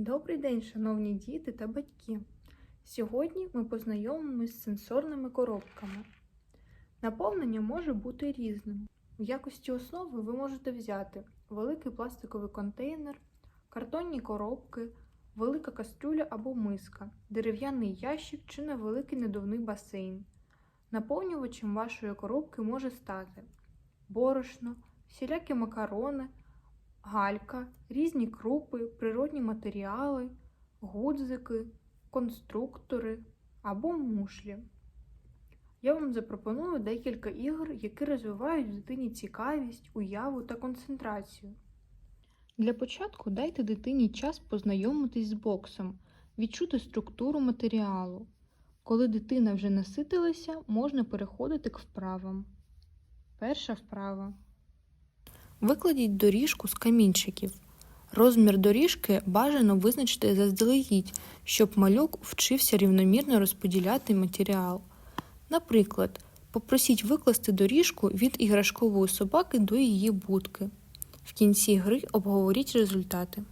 Добрий день, шановні діти та батьки. Сьогодні ми познайомимось з сенсорними коробками. Наповнення може бути різним. В якості основи ви можете взяти великий пластиковий контейнер, картонні коробки, велика кастрюля або миска, дерев'яний ящик чи невеликий надувний басейн. Наповнювачем вашої коробки може стати борошно, всілякі макарони, галька, різні крупи, природні матеріали, гудзики, конструктори або мушлі. Я вам запропоную декілька ігор, які розвивають в дитині цікавість, уяву та концентрацію. Для початку дайте дитині час познайомитись з боксом, відчути структуру матеріалу. Коли дитина вже наситилася, можна переходити к вправам. Перша вправа. Викладіть доріжку з камінчиків. Розмір доріжки бажано визначити заздалегідь, щоб малюк вчився рівномірно розподіляти матеріал. Наприклад, попросіть викласти доріжку від іграшкової собаки до її будки. В кінці гри обговоріть результати.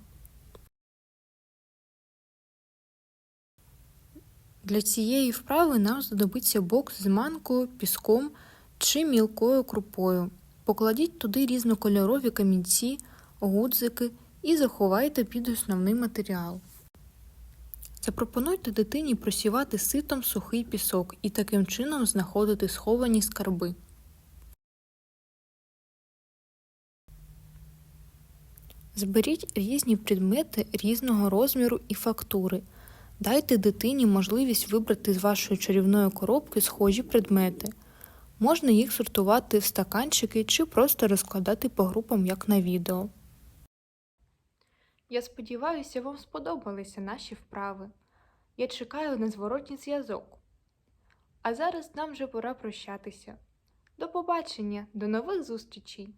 Для цієї вправи нам знадобиться бокс з манкою, піском чи мілкою крупою. Покладіть туди різнокольорові камінці, гудзики і заховайте під основний матеріал. Запропонуйте дитині просівати ситом сухий пісок і таким чином знаходити сховані скарби. Зберіть різні предмети різного розміру і фактури. Дайте дитині можливість вибрати з вашої чарівної коробки схожі предмети. Можна їх сортувати в стаканчики чи просто розкладати по групам, як на відео. Я сподіваюся, вам сподобалися наші вправи. Я чекаю на зворотній зв'язок. А зараз нам вже пора прощатися. До побачення, до нових зустрічей!